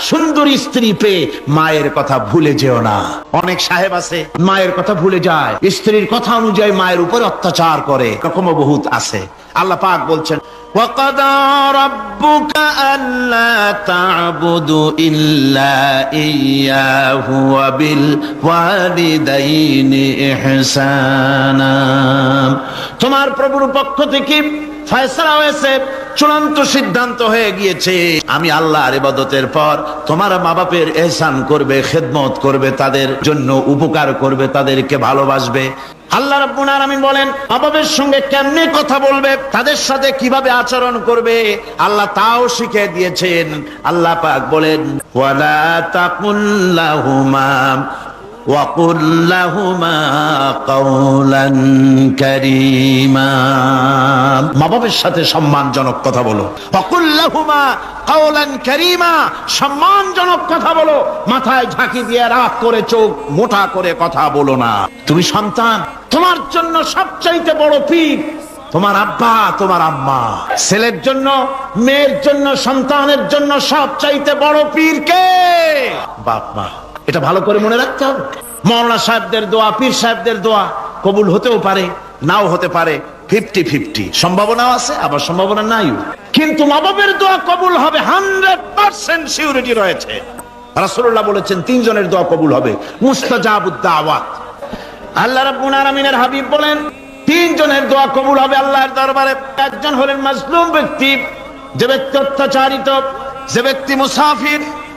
সুন্দর স্ত্রী পেয়ে মায়ের কথা ভুলে যেও না অনেক সাহেব আছে মায়ের কথা ভুলে যায় স্ত্রীর কথা অনুযায়ী মায়ের উপর অত্যাচার করে রকমও বহুত আছে আল্লাহ পাক বলছেন وَقَضَى رَبُّكَ أَلَّا تَعْبُدُوا إِلَّا إِيَّاهُ وَبِالْوَالِدَيْنِ إِحْسَانًا তোমার প্রভুর পক্ষ থেকে ফয়সালা হয়েছে, চূড়ান্ত সিদ্ধান্ত হয়ে গিয়েছে। আমি আল্লাহর ইবাদতের পর তোমার মা বাপের এহসান করবে, খেদমত করবে, তাদের জন্য উপকার করবে, তাদেরকে ভালোবাসবে। আল্লাহ বলেন সঙ্গে কেমনে কথা বলবে, তাদের সাথে কীভাবে আচরণ করবে, আল্লাহ তাও শিখিয়ে দিয়েছেন। আল্লাহ পাক বলেন وقل لهما قولا كريما মা বাবার সাথে সম্মানজনক কথা বলো وقل لهما قولا كريما সম্মানজনক কথা বলো মাথায় ঝাঁকি দিয়ে রাগ করে চোখ মোটা করে কথা বলো না তুমি সন্তান তোমার জন্য সবচাইতে বড় পীর তোমার আব্বা তোমার আম্মা ছেলের জন্য মেয়ের জন্য সন্তানের জন্য সবচাইতে বড় পীর কে বাপ মা এটা ভালো করে মনে রাখতে হবে। মৌলানা সাহেবদের দোয়া, পীর সাহেবদের দোয়া কবুল হতেও পারে, নাও হতে পারে। Fifty fifty. সম্ভাবনাও আছে, আবার সম্ভাবনা নাই কিন্তু মা বাবের দোয়া কবুল হবে হান্ড্রেড পার্সেন্ট সিউরিটি রয়েছে। রাসূলুল্লাহ বলেছেন, তিনজনের দোয়া কবুল হবে। মুস্তাজাবুদ্দাওয়াত। আল্লাহ হাবিব বলেন, তিনজনের দোয়া কবুল হবে আল্লাহর দরবারে। একজন হলেন মাজলুম ব্যক্তি, যে ব্যক্তি অত্যাচারিত, যে ব্যক্তি মুসাফির।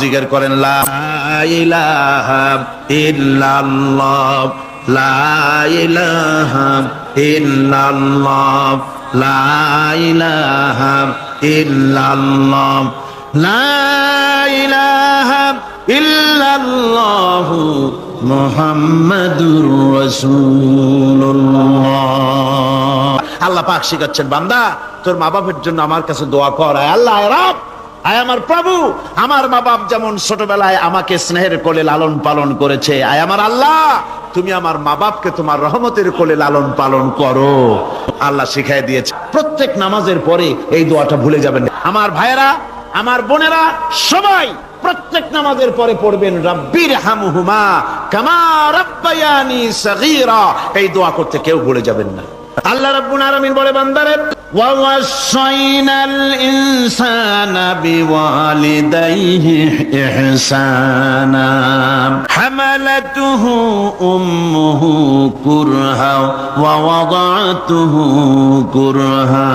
জিজ্ঞের করেন ইল্লাল্লাহ মুহাম্মাদুর রাসূলুল্লাহ। আল্লাহ পাক শিখাচ্ছেন, বান্দা, তোর মা বাপের জন্য আমার কাছে দোয়া কর। আয় আল্লাহ রব, আয় আমার প্রভু। আমার মা বাপ যেমন ছোটবেলায় আমাকে স্নেহের কোলে লালন পালন করেছে, আয় আমার আল্লাহ, তুমি আমার মা বাপকে তোমার রহমতের কোলে লালন পালন করো। আল্লাহ শিখাই দিয়েছে। প্রত্যেক নামাজের পরে এই দোয়াটা ভুলে যাবেন আমার ভাইয়েরা, আমার বোনেরা, সবাই প্রত্যেক নামাজের পরে পড়বেন, রব্বির হামহুমা কামা রাব্বায়ানি সগীরা। এই দোয়া করতে কেউ ভুলে যাবেন না। আল্লাহ রাব্বুল আলামিন বলে বান্দারে ইনসানা বিওয়ালিদাইহি ইহসানা হামালাতুহু উম্মুহু কুরহা ওয়া ওয়াদাতুহু কুরহা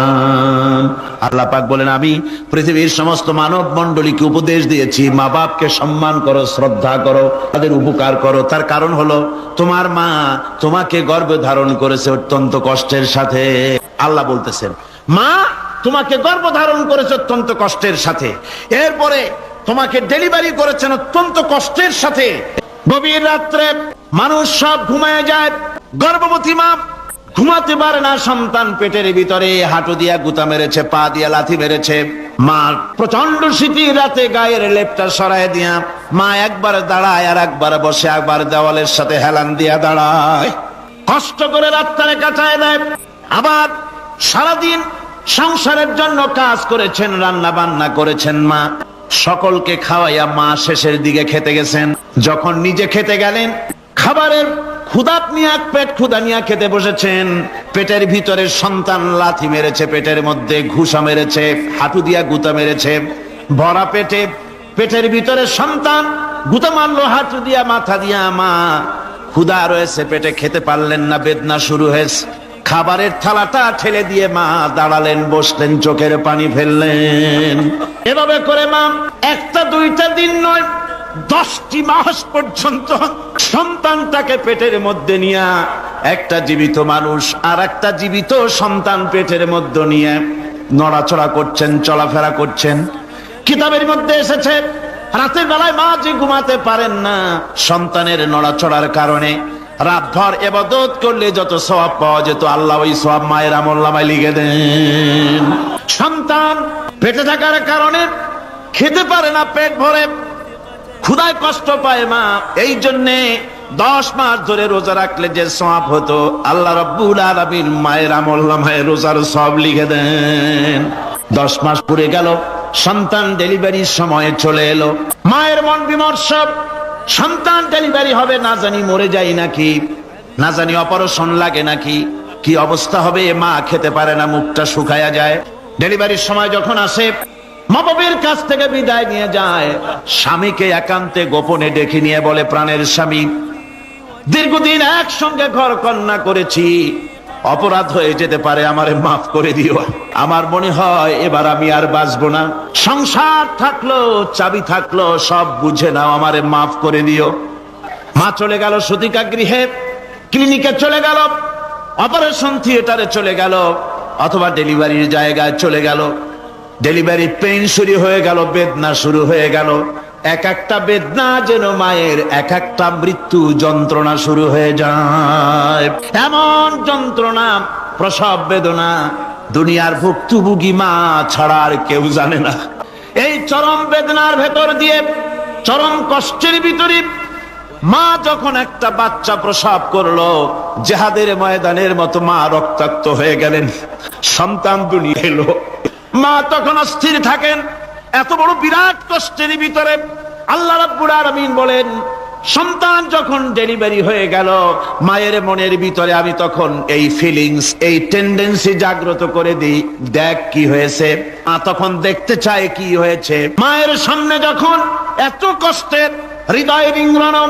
আল্লাহ বলেন, আমি পৃথিবীর সমস্ত মানব মণ্ডলীকে উপদেশ দিয়েছি মা বাপকে সম্মান করো, শ্রদ্ধা করো, তাদের উপকার করো। তার কারণ হলো, তোমার মা তোমাকে গর্ভে ধারণ করেছে অত্যন্ত কষ্টের সাথে। আল্লাহ বলতেছেন মা, তোমাকে গর্ভ ধারণ করেছে অত্যন্ত কষ্টের সাথে। এরপরে তোমাকে ডেলিভারি করেছেন অত্যন্ত কষ্টের সাথে। গভীর রাত্রে মানুষ সব ঘুমায় যায়। গর্ভবতী মা, ঘুমাতে পারে না সন্তান পেটের ভিতরে। হাঁটু দিয়া গুতা মেরেছে, পা দিয়া লাথি মেরেছে। মা প্রচণ্ড শীতি রাতে গায়ের লেপটা সরায় দিয়া মা একবার দাঁড়ায় আর একবার বসে, একবার দেওয়ালের সাথে হেলান দিয়া দাঁড়ায়। কষ্ট করে রাত্রে কাটায় দেয়। আবার সারাদিন সংসারের জন্য কাজ করেছেন রান্না বান্না করেছেন মা। সকলকে খাওয়াইয়া মা শেষের দিকে খেতে গেছেন। যখন নিজে খেতে গেলেন, খাবারের ক্ষুদাত নিয়ে, পেট ক্ষুদা নিয়ে খেতে বসেছেন। পেটের ভিতরে সন্তান লাথি মেরেছে, পেটের মধ্যে ঘুষা মেরেছে, হাঁটু দিয়া গুতা মেরেছে। ভরা পেটে, পেটের ভিতরে সন্তান গুতা মারলো, হাঁটু দিয়া, মাথা দিয়া, মা। ক্ষুদা রয়েছে, পেটে খেতে পারলেন না, বেদনা শুরু হয়েছে। খাবারের থালাটা ঠেলে দিয়ে মা দাঁড়ালেন, বসলেন, চোখের পানি ফেললেন। এভাবে করে মা, একটা, দুইটা দিন নয়, দশটি মাস পর্যন্ত সন্তানটাকে পেটের মধ্যে নিয়ে, একটা জীবিত মানুষ আর একটা জীবিত সন্তান পেটের মধ্যে নিয়ে নড়াচড়া করছেন, চলাফেরা করছেন। কিতাবের মধ্যে এসেছে, রাতের বেলায় মা যে ঘুমাতে পারেন না, সন্তানের নড়াচড়ার কারণে রাতভর এবাদত করলে যত সওয়াব পাওয়া যেত, আল্লাহ ওই সওয়াব মায়ের আমল নামায় লিখে দেন। সন্তান পেটে থাকার কারণে খেতে পারে না, পেট ভরে। ক্ষুদায় কষ্ট পায় মা, এই জন্যে দশ মাস ধরে রোজা রাখলে যে সব হতো, আল্লাহ রব্বুল আলমিন মায়ের আমল নামায় রোজার সব লিখে দেন। দশ মাস পুরে গেল, সন্তান ডেলিভারির সময়ে চলে এলো। মায়ের মন বিমর্ষ সন্তান ডেলিভারি হবে, না জানি মরে যাই নাকি, না জানি অপারেশন লাগে নাকি, কি অবস্থা হবে মা খেতে পারে না, মুখটা শুকায়া যায়। ডেলিভারির সময় যখন আসে মবাবের কাছ থেকে বিদায় নিয়ে যায়। স্বামীকে একান্তে গোপনে ডেকে নিয়ে বলে, প্রাণের স্বামী, দীর্ঘদিন একসঙ্গে ঘর কন্যা করেছি। অপরাধ হয়ে যেতে পারে, আমারে মাফ করে দিও। আমার মনে হয় এবার আমি আর বাঁচবো না। সংসার থাকল, চাবি থাকল, সব বুঝে নাও, আমারে মাফ করে দিও। মা চলে গেল সতিকা গৃহে, ক্লিনিকে চলে গেল, অপারেশন থিয়েটারে চলে গেল, অথবা ডেলিভারির জায়গায় চলে গেল। ডেলিভারি পেইন শুরু হয়ে গেল, বেদনা শুরু হয়ে গেল। এক একটা বেদনা যেন মায়ের, এক একটা মৃত্যু যন্ত্রণা শুরু হয়ে যায়। এমন যন্ত্রণা, প্রসব বেদনা দুনিয়ার ভুক্তভোগী মা ছাড়া আর কেউ জানে না। এই চরম বেদনার ভেতর দিয়ে, চরম কষ্টের ভিতরে মা যখন একটা বাচ্চা প্রসাব করল, জেহাদের ময়দানের মতো মা রক্তাক্ত হয়ে গেলেন। সন্তান দুনিয়া এলো। মা তখন অস্থির থাকেন। এত বড় বিরাট কষ্টের ভিতরে আল্লাহ রাব্বুল আলামিন বলেন সন্তান যখন ডেলিভারি হয়ে গেল, মায়ের মনের ভিতরে আমি তখন এই ফিলিংস এই টেন্ডেন্সি জাগ্রত করে দিই, দেখ কি হয়েছে। তখন দেখতে চায় কি হয়েছে। মায়ের সামনে যখন এত কষ্টের হৃদয় রিঙ্গনম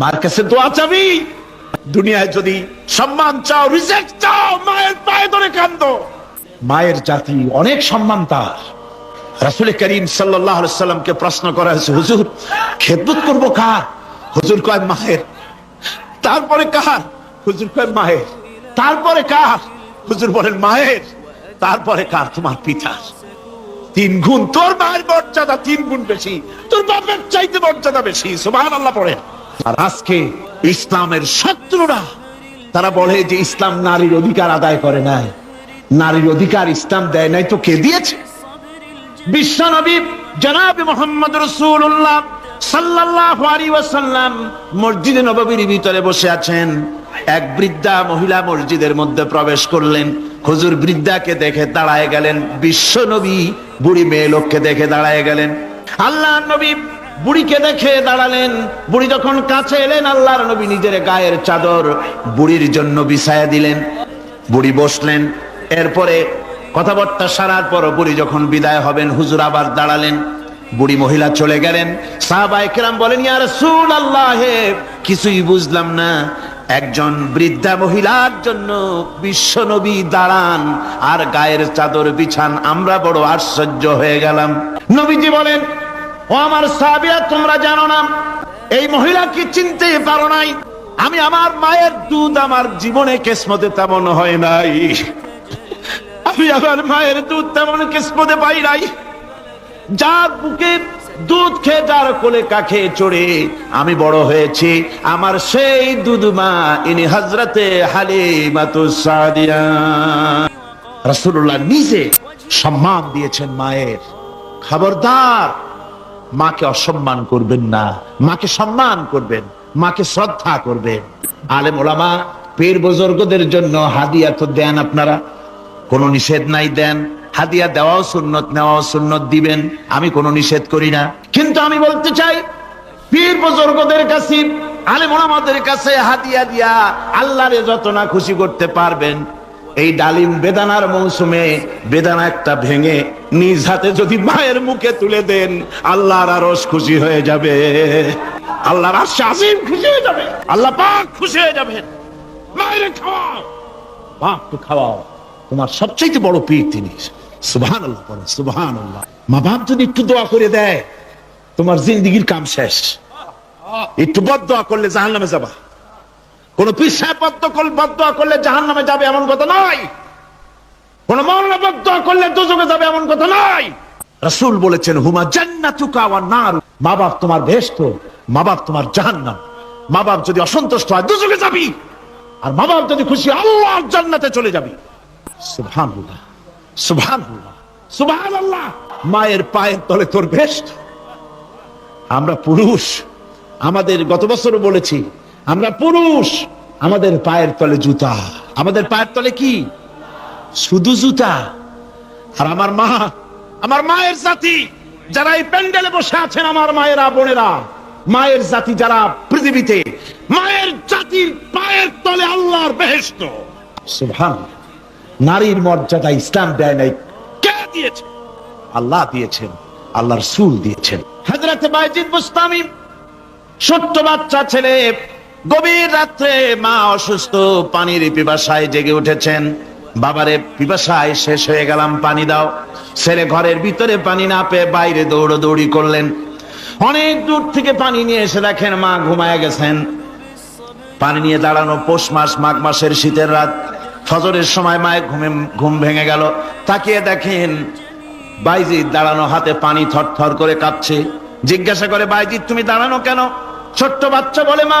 মার কাছে দোয়া চাবি। দুনিয়ায় যদি সম্মান চাও রিজেক্ট চাও, মায়ের পায়ে ধরে কান্দ মায়ের জাতি অনেক সম্মান তার। রাসুল করিম সাল্লামকে প্রশ্ন করা হয়েছে, হুজুর, খেদমত করব কার? হুজুর কয়, মায়ের। তারপরে কার? হুজুর কয়, মায়ের। তারপরে কার? হুজুর বলেন, মায়ের। তারপরে কার? তোমার পিতার। তিন গুণ, তোর মায়ের মর্যাদা তিন গুণ বেশি, তোর বাপের চাইতে মর্যাদা বেশি সুবহান আল্লাহ পড়ে আর আজকে ইসলামের শত্রুরা, তারা বলে যে ইসলাম নারীর অধিকার আদায় করে নাই। নারীর অধিকার ইসলাম দেয় নাই তো কে দিয়েছে? বিশ্বনবী জনাব মোহাম্মদ রসুল্লাহ মহিলা মসজিদের মধ্যে প্রবেশ করলেন। বৃদ্ধাকে দেখে দাঁড়ায় গেলেন। বিশ্ব নবী বুড়ি মেয়ে লোককে দেখে দাঁড়ায় গেলেন। আল্লাহ নবী বুড়িকে দেখে দাঁড়ালেন। বুড়ি যখন কাছে এলেন, আল্লাহর নবী নিজের গায়ের চাদর বুড়ির জন্য বিছায়া দিলেন। বুড়ি বসলেন। এরপরে কথাবার্তা সারার পর বুড়ি যখন বিদায় হবেন, হুজুর আবার দাঁড়ালেন। বুড়ি মহিলা চলে গেলেন। সাহাবায়ে কেরাম বলেন, ইয়া রাসূলুল্লাহ কিছুই বুঝলাম না। একজন বৃদ্ধা মহিলার জন্য বিশ্ব নবী দাঁড়ান আর গায়ের চাদর বিছান। আমরা বড় আশ্চর্য হয়ে গেলাম। নবীজি বলেন ও আমার সাহাবীরা, তোমরা জানো না, এই মহিলা কি চিনতে পারো নাই? আমি আমার মায়ের দুধ আমার জীবনে কেসমতে তেমন হয় নাই। আমি আমার মায়ের দুধ তেমন কিসমতে পাই নাই। যার বুকে দুধ খেয়ে, যার কোলে কাখে চড়ে আমি বড় হয়েছি। আমার সেই দুধ মা, ইনি হজরতে হালিমাতু সাদিয়া। রাসূলুল্লাহ নিজে সম্মান দিয়েছেন মায়ের। খবরদার মাকে অসম্মান করবেন না, মাকে সম্মান করবেন, মাকে শ্রদ্ধা করবেন। আলেম ওলামা, পীর বুজুর্গদের জন্য হাদিয়া তো দেন আপনারা। কোনো নিষেধ নাই দেন। হাদিয়া দেওয়াও সুন্নত, নেওয়াও সুন্নত দিবেন। আমি কোনো নিষেধ করি না। কিন্তু আমি বলতে চাই, পীর বুজুর্গদের কাছে, আলেম ওলামাদের কাছে হাদিয়া দিয়া আল্লাহরে যত না খুশি করতে পারবেন এই ডালিম বেদানার মৌসুমে বেদানা একটা ভেঙে নিজ হাতে যদি মায়ের মুখে তুলে দেন, আল্লাহর আরস খুশি হয়ে যাবে। আল্লাহর খুশি হয়ে যাবে। আল্লাহ খুশি হয়ে যাবেন খাওয়াও। তোমার সবচাইতে বড় পীর তিনি। সুবহান আল্লাহ মা বাপ যদি একটু দোয়া করে দেয়, তোমার জিন্দিগির কাম শেষ। একটু বদ দোয়া করলে জাহান নামে যাবা। কোন সাহেব বদ্ধ করলে জাহান নামে যাবে এমন কথা নয়। কোন বদয়া করলে দুজকে যাবে এমন কথা নয়। রসুল বলেছেন, হুমা জান্নাতুকা ওয়া নার। মা বাপ তোমার বেহেশত মা বাপ তোমার জাহান্নাম। মা বাপ যদি অসন্তুষ্ট হয় দুজকে যাবি। আর মা বাপ যদি খুশি, আল্লাহর জান্নাতে চলে যাবি। সুবহানাল্লাহ সুবহানাল্লাহ সুবহানাল্লাহ। মায়ের পায়ের তলে তোর বেহেশত আমরা পুরুষ। আমাদের গত বছর বলেছি আমরা পুরুষ, আমাদের পায়ের তলে জুতা। আমাদের পায়ের তলে কি? শুধু জুতা। আর আমার মা, আমার মায়ের জাতি, যারা এই প্যান্ডেলে বসে আছেন আমার মায়েরা, বোনেরা, মায়ের জাতি যারা পৃথিবীতে, মায়ের জাতির পায়ের তলে আল্লাহর বেহেস্ত সুভান নারীর মর্যাদা ইসলাম দেয় নাই। কে দিয়েছে? আল্লাহ দিয়েছেন, আল্লাহর সুল দিয়েছেন। হাজরাতে বাইজিদ মুস্তামি ছোট্ট বাচ্চা ছেলে গভীর রাত্রে মা অসুস্থ, পানির পিপাসায় জেগে উঠেছেন। বাবারে, পিপাসায় শেষ হয়ে গেলাম, পানি দাও। ছেলে ঘরের ভিতরে পানি না পেয়ে বাইরে দৌড়দৌড়ি করলেন। অনেক দূর থেকে পানি নিয়ে এসে দেখেন মা ঘুমায় গেছেন। পানি নিয়ে দাঁড়ানো পৌষ মাস, মাঘ মাসের শীতের রাত। ফজরের সময় মায়ের ঘুমে, ঘুম ভেঙে গেল। তাকিয়ে দেখেন বাইজিৎ দাঁড়ানো হাতে পানি থরথর করে কাঁপছে। জিজ্ঞাসা করে বাইজিৎ তুমি দাঁড়ানো কেন? ছোট্ট বাচ্চা বলে মা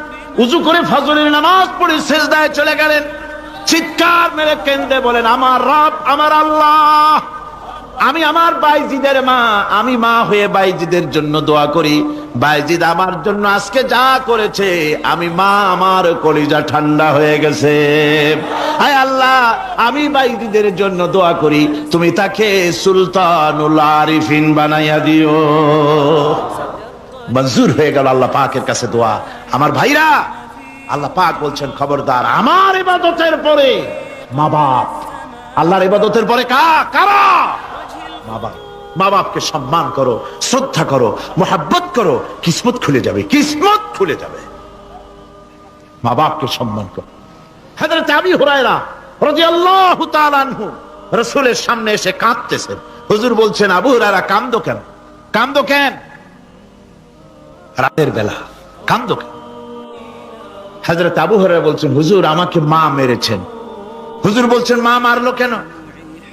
উজু করে ফজরের নামাজ পড়ে শেষদায় চলে গেলেন। চিৎকার মেরে কেন্দ্রে বলেন, আমার রব, আমার আল্লাহ। আমি আমার বাইজিদের মা, আমি মা হয়ে বাইজিদের জন্য দোয়া করি। বাইজিদ আমার জন্য আজকে যা করেছে, আমি মা আমার কলিজা ঠান্ডা হয়ে গেছে। হায় আল্লাহ, আমি বাইজিদের জন্য দোয়া করি। তুমি তাকে সুলতানুল আরিফিন বানাইয়া দিও। মঞ্জুর হয়ে গেল আল্লাহ পাকের কাছে দোয়া। আমার ভাইরা, আল্লাহ পাক বলছেন, খবরদার, আমার ইবাদতের পরে মা বাপ। আল্লাহর ইবাদতের পরে কা, কারা? মা বাপ। মা বাপকে সম্মান করো, শ্রদ্ধা করো, মোহাব্বত করো, কিসমত খুলে যাবে, কিসমত খুলে যাবে। মা বাপকে সম্মান করো। হাজরত আবি হুরায়রা রাদিয়াল্লাহু তাআলা আনহু রাসূলের সামনে এসে কাঁদতেছেন। হুজুর বলছেন, আবু হুরায়রা, কান্দো কেন? কান্দো কেন? রাতের বেলা কান্দো কেন? হাজরত আবু হুরায়রা বলছেন, হুজুর, আমাকে মা মেরেছেন। হুজুর বলছেন, মা মারলো কেন?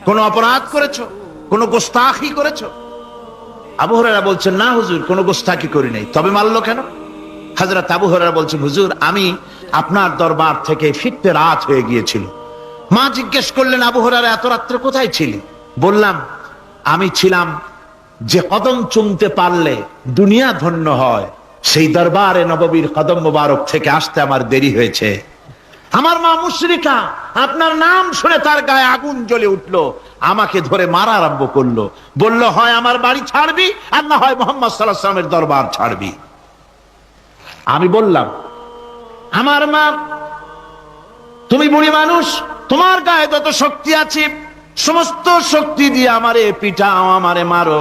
কোন অপরাধ করেছ? কোন গোস্তাখি করেছ? আবু হুরায়রা বলছেন, না হুজুর, কোন গোস্তাখি করি নাই। তবে মারলো কেন? হাজরত আবু হুরায়রা বলছেন, হুজুর, আমি আপনার দরবার থেকে ফিরতে রাত হয়ে গিয়েছিল। মা জিজ্ঞেস করলেন, আবু হুরায়রা, এত রাত্রে কোথায় ছিলি? বললাম, আমি ছিলাম যে কদম চুমতে পারলে দুনিয়া ধন্য হয়, সেই দরবারে নববীর কদম মোবারক থেকে আসতে আমার দেরি হয়েছে। আমার মা মুশরিকা, আপনার নাম শুনে তার গায়ে আগুন জ্বলে উঠল, আমাকে ধরে মারা আরম্ভ করল। বলল, হয় আমার বাড়ি ছাড়বি আর না হয় মোহাম্মদ সাল্লাহ সাল্লামের দরবার ছাড়বি। আমি বললাম, আমার মা, তুমি বুড়ি মানুষ, তোমার গায়ে যত শক্তি আছে, সমস্ত শক্তি দিয়ে আমারে পিটাও, আমারে মারো।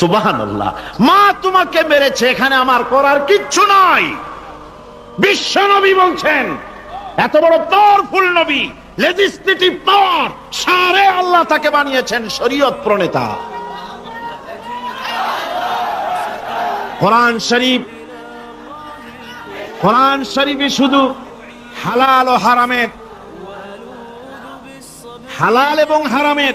সুবহানাল্লাহ। মা তোমাকে মেরেছে, এখানে আমার করার কিচ্ছু নাই। বিশ্ব নবী বলছেন, এত বড় পাওয়ারফুল নবী সারে আল্লাহ তাকে বানিয়েছেন শরীয়ত প্রণেতা। কোরআন শরীফ, কোরআন শরীফে শুধু হালাল ও হারামের, হালাল এবং হারামের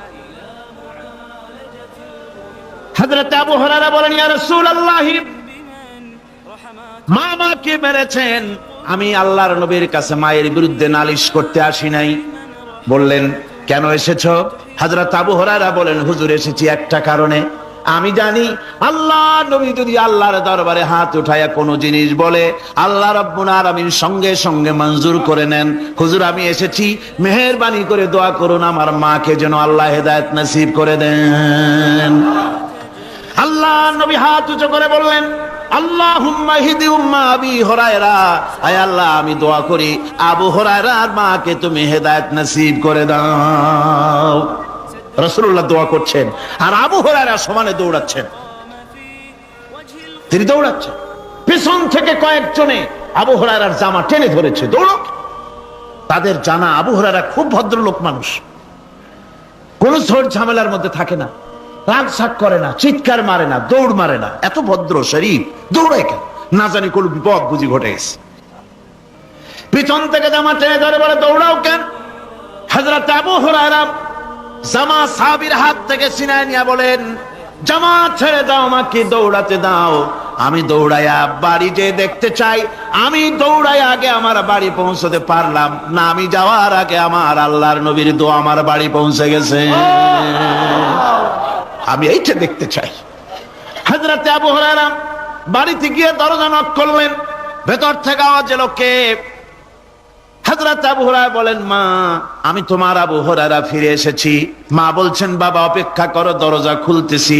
হযরত আবু হুরায়রা বলেন, ইয়া রাসূলুল্লাহ, মা মাকে মেরেছেন। আমি আল্লাহর নবীর কাছে মায়ের বিরুদ্ধে নালিশ করতে আসি নাই। বললেন, কেন এসেছ? হযরত আবু হুরায়রা বলেন, হুজুর, এসেছি একটা কারণে। আমি জানি, আল্লাহ নবী যদি আল্লাহর দরবারে হাত উঠায়া কোনো জিনিস বলে, আল্লাহ রব্বুল আলামিন সঙ্গে সঙ্গে মঞ্জুর করে নেন। হুজুর, আমি এসেছি, মেহেরবানি করে দোয়া করুন আমার মাকে যেন আল্লাহ হেদায়েত নসিব করে দেন। আল্লাহ নবী হাত উঁচু করে বললেন আল্লাহ হিদি উম্মা আবি হরায়রা। আয় আল্লাহ, আমি দোয়া করি, আবু হরায়রার মাকে তুমি হেদায়েত নসিব করে দাও। রসুল্লাহ দোয়া করছেন, আর আবু হরায়রা সমানে দৌড়াচ্ছেন। তিনি দৌড়াচ্ছেন। পেছন থেকে কয়েকজনে আবু হরায়রার জামা টেনে ধরেছে দৌড়ো তাদের জানা আবু হরায়রা খুব ভদ্রলোক মানুষ। কোন ঝড় ঝামেলার মধ্যে থাকে না। রাগ করে না, চিৎকার মারে না, দৌড় মারে না। এত ভদ্র শরীফ, দৌড়ায় কেন? না জানি কোন বিপদ বুঝি ঘটে গেছে। পিছন থেকে জামা টেনে ধরে বলে, দৌড়াও কেন? হাজরত আবু হুরায়রা জামা সাবির হাত থেকে ছিনায় নিয়ে বলেন, জামা ছেড়ে দাও আমাকে, দৌড়াতে দাও। আমি দৌড়াইয়া বাড়ি যে দেখতে চাই, আমি দৌড়াই আগে আমার বাড়ি পৌঁছতে পারলাম না, আমি যাওয়ার আগে আমার আল্লাহর নবীর দো আমার বাড়ি পৌঁছে গেছে। আমি এইটা দেখতে চাই। হাজরাতে আবু হরারা বাড়িতে গিয়ে দরজা নক করলেন, ভেতর থেকে আওয়াজ এলো, কে? হাজরাত আবু বলেন, মা, আমি তোমার আবু হুরায়রা ফিরে এসেছি। মা বলছেন, বাবা, অপেক্ষা করো, দরজা খুলতেছি।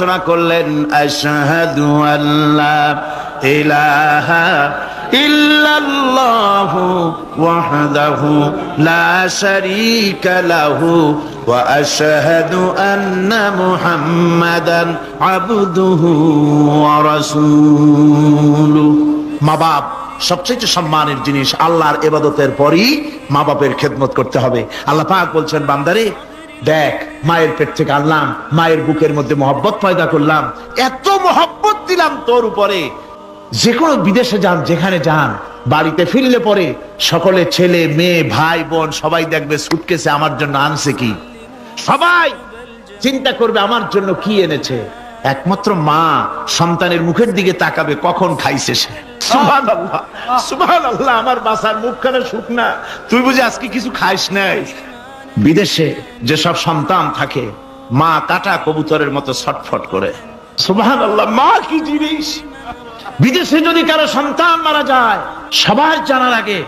ঘোষণা করলেন মুহাম্মাদান আবদুহু মা বাপ সবচেয়ে সম্মানের জিনিস আল্লাহর এবাদতের পরই মা বাপের খেদমত করতে হবে। আল্লাহ পাক বলছেন, বান্দারে দেখ, মায়ের পেট থেকে আনলাম, মায়ের বুকের মধ্যে মহব্বত পয়দা করলাম, এত মহব্বত দিলাম তোর উপরে। যে কোনো বিদেশে যান, যেখানে যান, বাড়িতে ফিরলে পরে সকলে ছেলে, মেয়ে, ভাই, বোন, সবাই দেখবে সুটকেসে আমার জন্য আনছে কি। সবাই চিন্তা করবে আমার জন্য কি এনেছে। একমাত্র মা সন্তানের মুখের দিকে তাকাবে কখন খাইছে সে। সুভান আল্লাহ আল্লাহ আমার বাসার মুখখানে শুকনা তুই বুঝি আজকে কিছু খাইস নাই? বিদেশে যেসব সন্তান থাকে, মা কাটা কবুতরের মতো ছটফট করে। মা কি জিনিস? বিদেশে যদি কারও সন্তান মারা যায়, সবার জানার আগে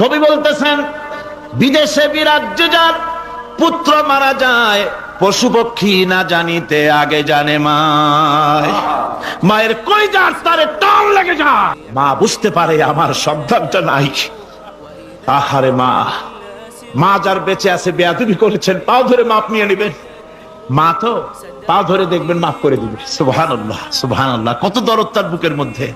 কবি বলতেছেন, বিদেশে বিরাজ্য যার, পুত্র মারা যায়, পশু পক্ষী না জানিতে আগে জানে মায়। মায়ের কই যার তারে টান লেগে যায়। মা বুঝতে পারে আমার সন্তানটা নাই। আহারে মা মা যার বেঁচে আছে বেয়াদুবি করেছেন, পাও ধরে মাপ নিয়ে নেবেন। মা তো পা ধরে দেখবেন মাফ করে দিবে। সুবাহ আল্লাহ সুবাহ আল্লাহ কত দরদ তার বুকের মধ্যে।